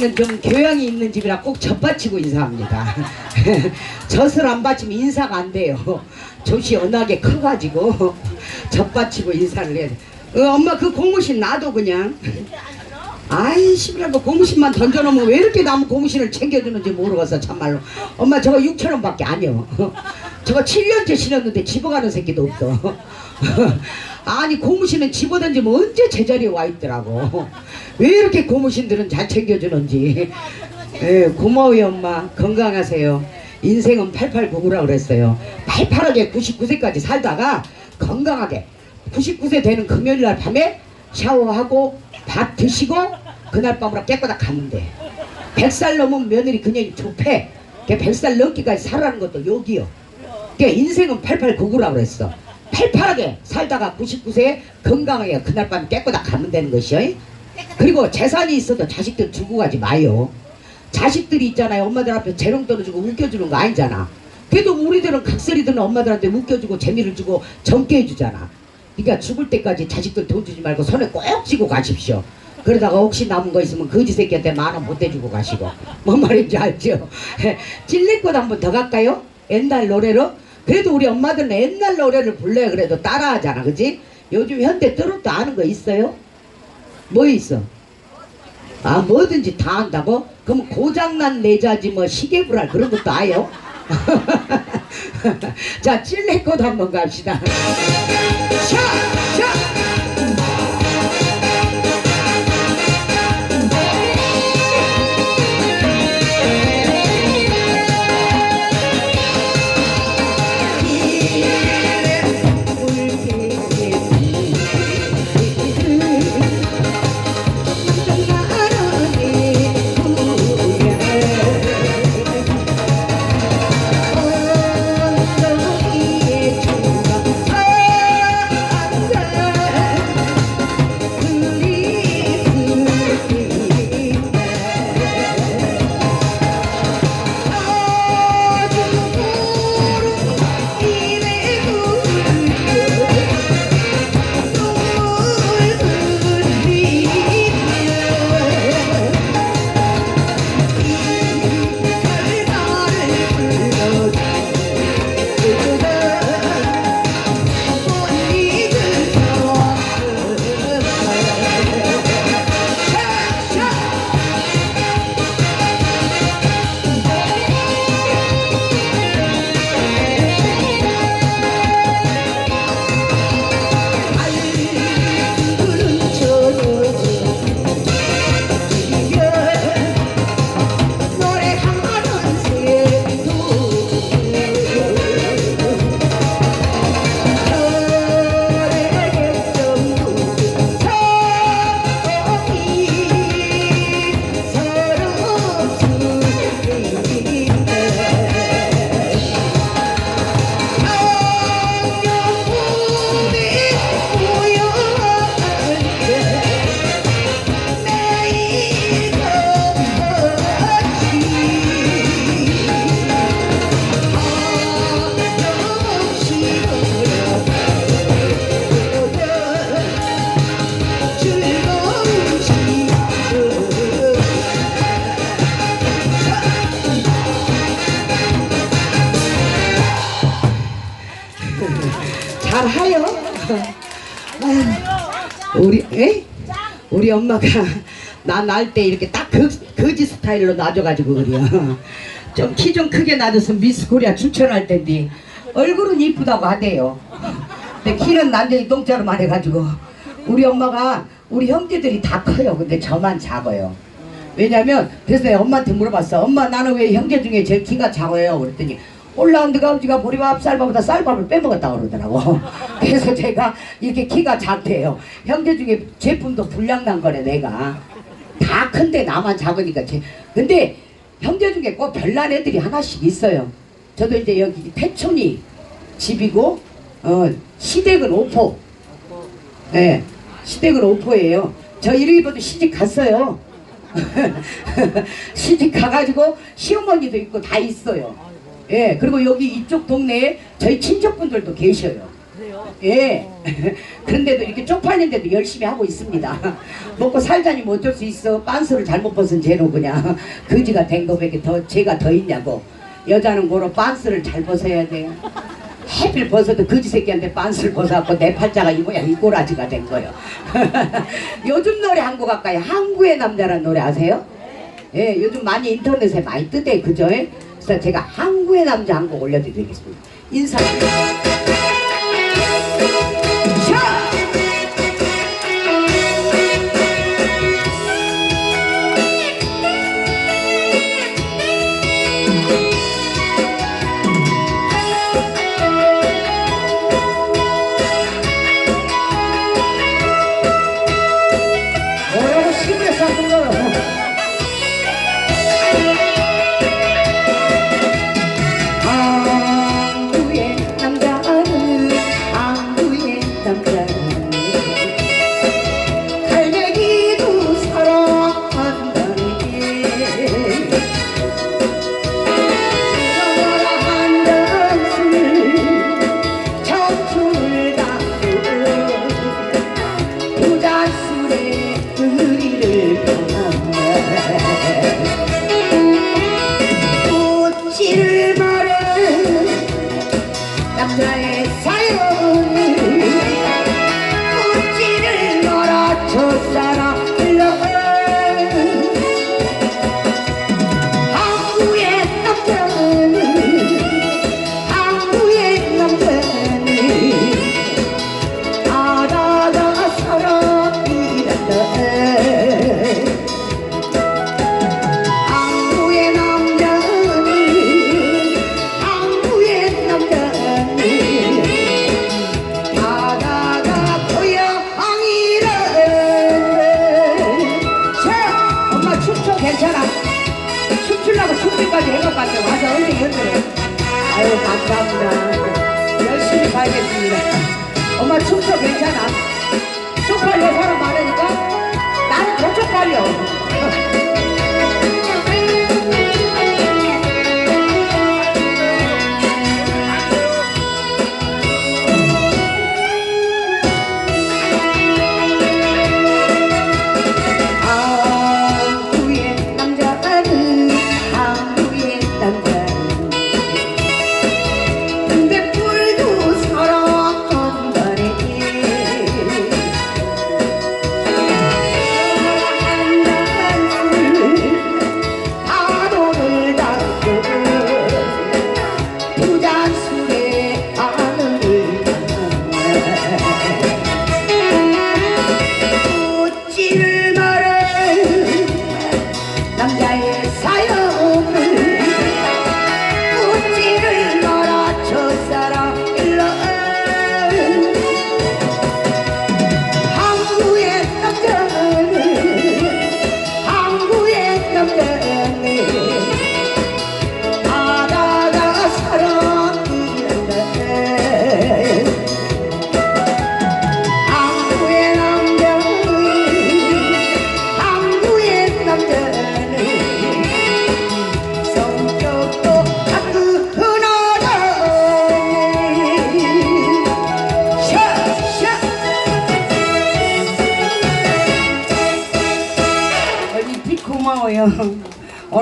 우리는 좀 교양이 있는 집이라 꼭 젖받치고 인사합니다. 젖을 안 받치면 인사가 안 돼요. 젖이 워낙에 커가지고 젖받치고 인사를 해야 돼. 어, 엄마 그 고무신 놔둬 그냥. 아이 씨발 그 고무신만 던져놓으면 왜 이렇게 나무 고무신을 챙겨주는지 모르겠어 참말로. 엄마 저거 6천 원 밖에 아니요. 저거 7년째 신었는데 집어가는 새끼도 없어. 아니 고무신은 집어던지면 언제 제자리에 와 있더라고. 왜 이렇게 고무신들은 잘 챙겨주는지. 예, 고마워요 엄마. 건강하세요. 인생은 8899라 그랬어요. 팔팔하게 99세까지 살다가 건강하게 99세 되는 금요일 날 밤에 샤워하고 밥 드시고 그날 밤으로 깨끗하게 가면 돼. 100살 넘으면 며느리 그녀이 좁해. 100살 넘기까지 살아는 것도 여기요. 그러니까 인생은 8899라 그랬어. 팔팔하게 살다가 99세 건강하게 그날 밤 깨끗하게 가면 되는 것이요. 그리고 재산이 있어도 자식들 주고 가지 마요. 자식들이 있잖아요. 엄마들 앞에 재롱 떨어주고 웃겨주는 거 아니잖아. 그래도 우리들은 각설이들은 엄마들한테 웃겨주고 재미를 주고 젊게 해주잖아. 그러니까 죽을 때까지 자식들 돈 주지 말고 손에 꼭 쥐고 가십시오. 그러다가 혹시 남은 거 있으면 거지 새끼한테 만 원 못 대주고 가시고. 뭔 말인지 알죠? 찔레꽃 한 번 더 갈까요? 옛날 노래로? 그래도 우리 엄마들은 옛날 노래를 불러야 그래도 따라하잖아. 그지? 요즘 현대 트로트 아는 거 있어요? 뭐 있어? 아 뭐든지 다 한다고? 그럼 고장난 내자지 뭐 시계불알 그런 것도 아요? 자 찔레꽃 한번 갑시다 샤! 샤! 우리 엄마가 나날때 이렇게 딱 그, 거지 스타일로 놔줘가지고 그래요. 좀키좀 크게 놔줘서 미스 코리아 추천할 텐데 얼굴은 이쁘다고 하대요. 근데 키는 난전히 똥자루만 해가지고 우리 엄마가 우리 형제들이 다 커요. 근데 저만 작아요. 왜냐면 그래서 엄마한테 물어봤어. 엄마 나는 왜 형제 중에 제일 키가 작아요? 그랬더니 올라운드 아버지가 보리밥 쌀밥보다 쌀밥을 빼먹었다고 그러더라고. 그래서 제가 이렇게 키가 작대요. 형제 중에 제품도 불량난 거래 내가. 다 큰데 나만 작으니까 제. 근데 형제 중에 꼭 별난 애들이 하나씩 있어요. 저도 이제 여기 태촌이 집이고 어 시댁은 오포. 네, 시댁은 오포예요. 저 이름이도 시집 갔어요. 시집 가가지고 시어머니도 있고 다 있어요. 예, 그리고 여기 이쪽 동네에 저희 친척분들도 계셔요. 그래요. 예. 그런데도 이렇게 쪽팔린데도 열심히 하고 있습니다. 먹고 살자니 뭐 어쩔 수 있어. 빤스를 잘못 벗은 죄로 그냥 거지가 된 거밖에 더 죄가 더 있냐고. 여자는 고로 빤스를 잘 벗어야 돼요. 해필 벗어도 거지 새끼한테 빤스를 벗어갖고 내 팔자가 이 모양 이 꼬라지가 된 거예요. 요즘 노래 한 곡 할까요? 항구의 남자라는 노래 아세요? 예, 요즘 많이 인터넷에 많이 뜨대 그죠? 그래서 제가 항구의 남자 한곡 올려드리겠습니다. 인사. 샤!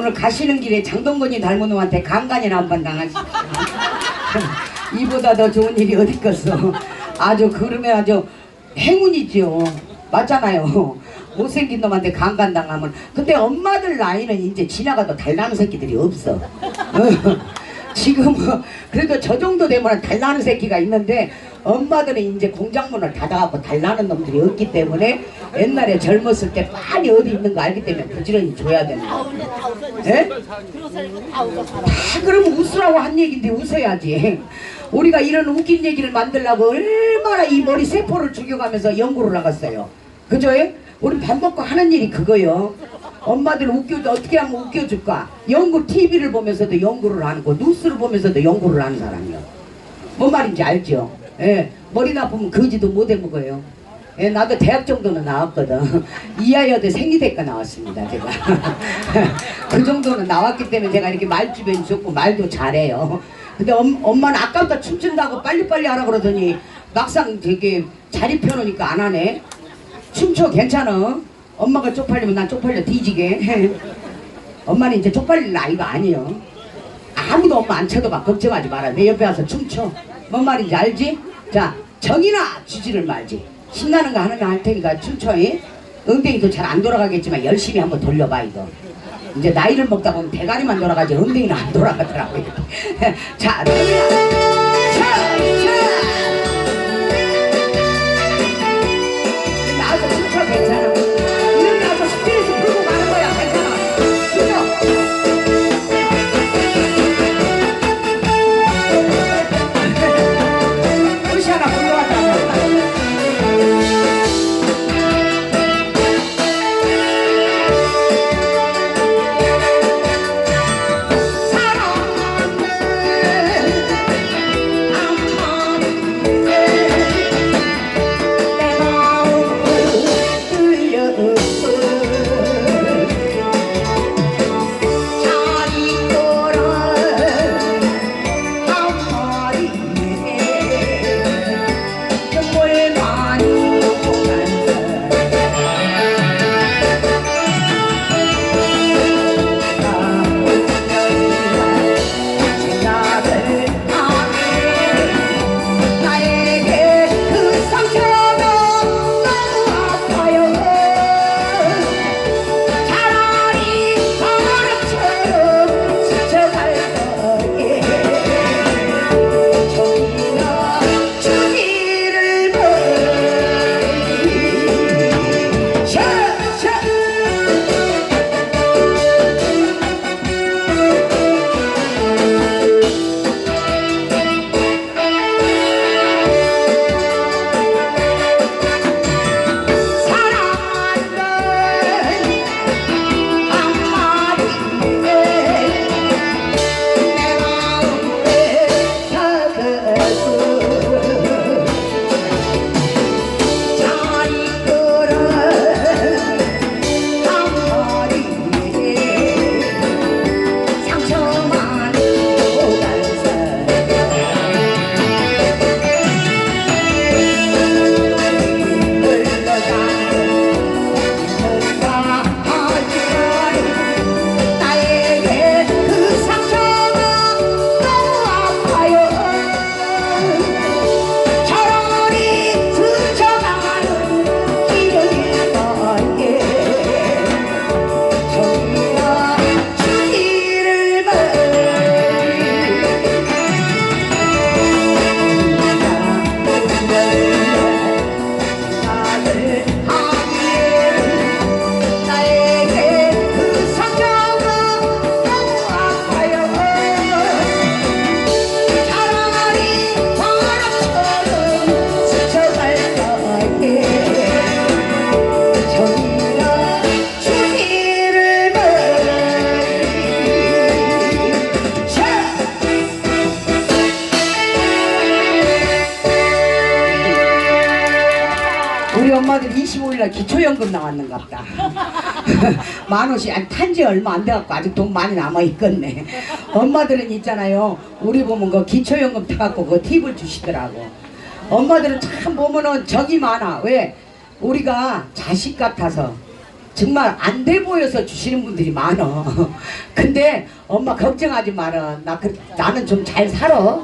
오늘 가시는 길에 장동건이 닮은 놈한테 강간이나 한 번 당하시죠 이보다 더 좋은 일이 어디 있겠어? 아주 그러면 아주 행운이지요. 맞잖아요. 못생긴 놈한테 강간 당하면 근데 엄마들 나이는 이제 지나가도 달라는 새끼들이 없어. 어. 지금 그래도 저 정도 되면 달라는 새끼가 있는데 엄마들은 이제 공장문을 닫아갖고 달라는 놈들이 없기 때문에 옛날에 젊었을 때 많이 어디 있는 거 알기 때문에 부지런히 줘야 되는 웃어. 예? 다 그러면 웃으라고 한 얘긴데 웃어야지. 우리가 이런 웃긴 얘기를 만들려고 얼마나 이 머리 세포를 죽여가면서 연구를 나갔어요. 그죠? 우리 밥 먹고 하는 일이 그거요. 엄마들 웃겨 어떻게 하면 웃겨줄까? 연구 TV를 보면서도 연구를 하는 거, 뉴스를 보면서도 연구를 하는 사람이요. 뭔 말인지 알죠? 예, 머리 나쁘면 거지도 못 해먹어요. 예, 나도 대학 정도는 나왔거든. 이하여대 생리대과 나왔습니다, 제가. 그 정도는 나왔기 때문에 제가 이렇게 말주변이 좋고 말도 잘해요. 근데 엄, 엄마는 아까부터 춤춘다고 빨리빨리 하라 그러더니 막상 되게 자리 펴놓으니까 안 하네. 춤춰 괜찮아. 엄마가 쪽팔리면 난 쪽팔려 뒤지게. 엄마는 이제 쪽팔릴 나이가 아니여. 아무도 엄마 안 쳐다봐. 걱정하지 마라. 내 옆에 와서 춤춰. 뭔 말인지 알지? 자, 정이나 주지를 말지. 신나는 거 하나 할 테니까 춤춰. 이. 엉덩이도 잘 안 돌아가겠지만 열심히 한번 돌려봐 이거. 이제 나이를 먹다 보면 대가리만 돌아가지 엉덩이는 안 돌아가더라고. 이렇게. 자, 정이나. 차, 차. 기초연금 나왔는갑다. 만 원씩 탄지 얼마 안 돼갖고 아직 돈 많이 남아 있겠네. 엄마들은 있잖아요. 우리 보면 그 기초연금 타갖고 그 팁을 주시더라고. 엄마들은 참 보면은 적이 많아. 왜? 우리가 자식 같아서 정말 안 돼 보여서 주시는 분들이 많어. 근데 엄마 걱정하지 마라. 나 그, 나는 좀 잘 살아.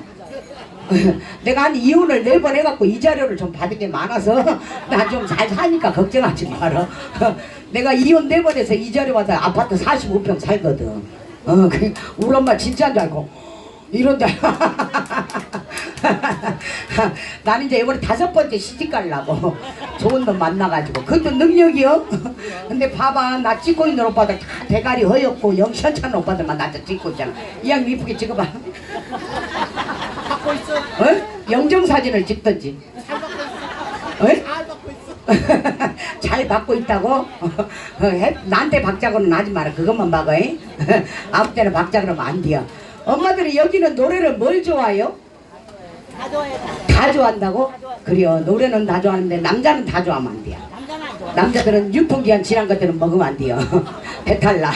내가 한 이혼을 네 번 해갖고 이 자료를 좀 받은 게 많아서 나 좀 잘 사니까 걱정하지 마라. 내가 이혼 네 번 해서 이 자료 받아 아파트 45평 살거든. 어, 그 우리 엄마 진짜인 줄 알고 이런 줄 알고. 나는 이제 이번에 다섯 번째 시집 가려고 좋은 놈 만나가지고 그것도 능력이요. 근데 봐봐 나 찍고 있는 오빠들 다 대가리 허옇고 영시찮은 오빠들만 나한테 찍고 있잖아. 이 양 이쁘게 찍어봐. 어? 영정사진을 찍던지. 어? 잘 받고 있다고? 어, 해- 나한테 박자고는 하지 마라. 그것만 박아. 잉? 아무 때나 박자 그러면 안 돼요. 엄마들이 여기는 노래를 뭘 좋아해요? 다 좋아해. 다. 다 좋아한다고? 그래요. 노래는 다 좋아하는데 남자는 다 좋아하면 안 돼요. 남자들은 유통기한 지난 것들은 먹으면 안 돼요. 배탈 나.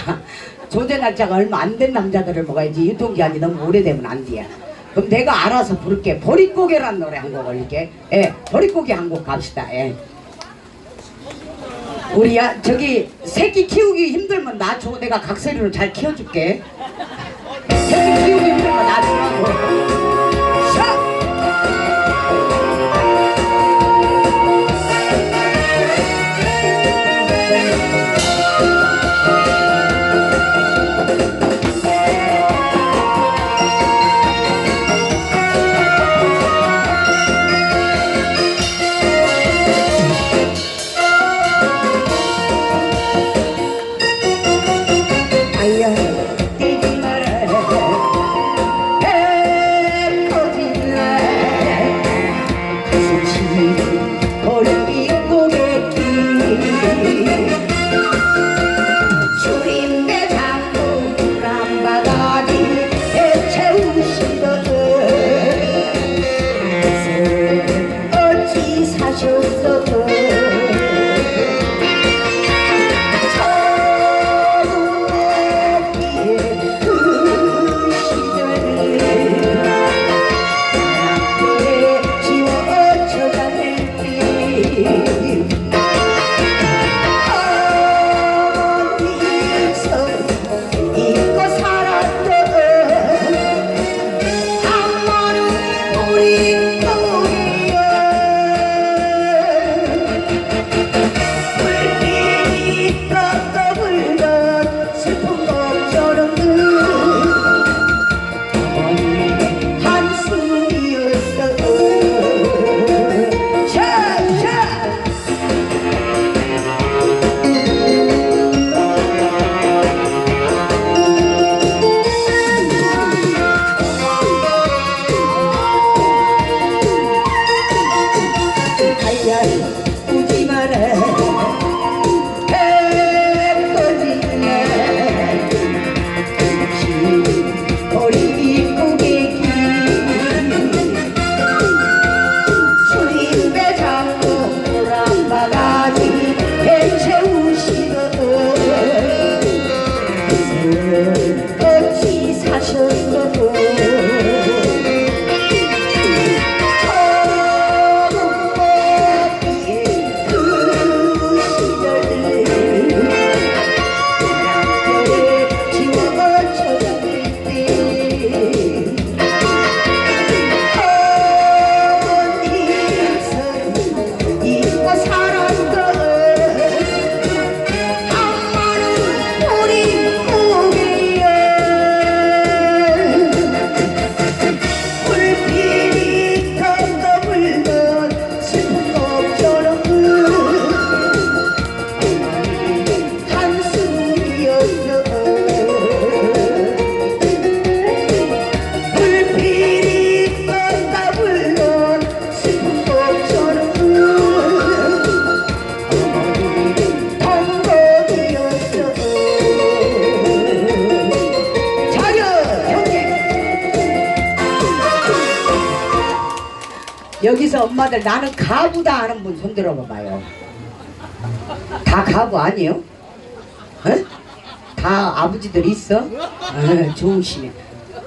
조제 날짜가 얼마 안 된 남자들을 먹어야지 유통기한이 너무 오래되면 안 돼요. 그럼 내가 알아서 부를게. 보릿고개란 노래 한 곡 올릴게. 예, 보릿고개 한 곡 갑시다. 예. 우리 야 저기 새끼 키우기 힘들면 나 줘. 내가 각설이로 잘 키워줄게. 새끼 키우기 힘들면 나 주라고. 어 여기서 엄마들 나는 가부다 하는 분 손 들어 봐봐요. 다 가부 아니요? 어? 다 아버지들 있어? 아, 좋으시네.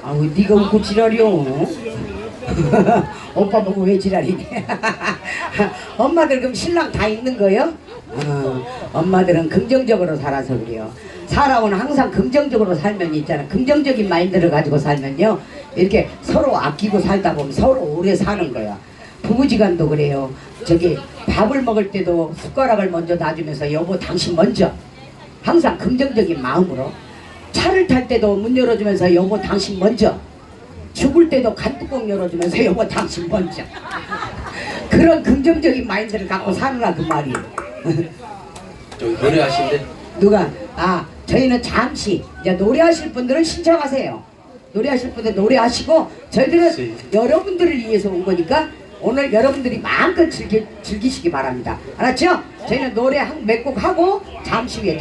아우 네가 웃고 지랄이요. 오빠 보고 왜 지랄이니? 엄마들 그럼 신랑 다 있는 거요? 어, 엄마들은 긍정적으로 살아서 그래요. 살아오는 항상 긍정적으로 살면 있잖아. 긍정적인 마인드를 가지고 살면요. 이렇게 서로 아끼고 살다 보면 서로 오래 사는 거야. 부부지간도 그래요. 저기 밥을 먹을 때도 숟가락을 먼저 놔주면서 여보 당신 먼저. 항상 긍정적인 마음으로. 차를 탈 때도 문 열어주면서 여보 당신 먼저. 죽을 때도 간뚜껑 열어주면서 여보 당신 먼저. 그런 긍정적인 마인드를 갖고 살으라 그 말이에요. 저기 노래하신대 누가 아 저희는 잠시 이제 노래하실 분들은 신청하세요. 노래하실 분들 노래하시고 저희들은 네. 여러분들을 위해서 온 거니까 오늘 여러분들이 마음껏 즐기, 즐기시기 바랍니다. 알았죠? 저희는 노래 한 몇 곡 하고 잠시 후에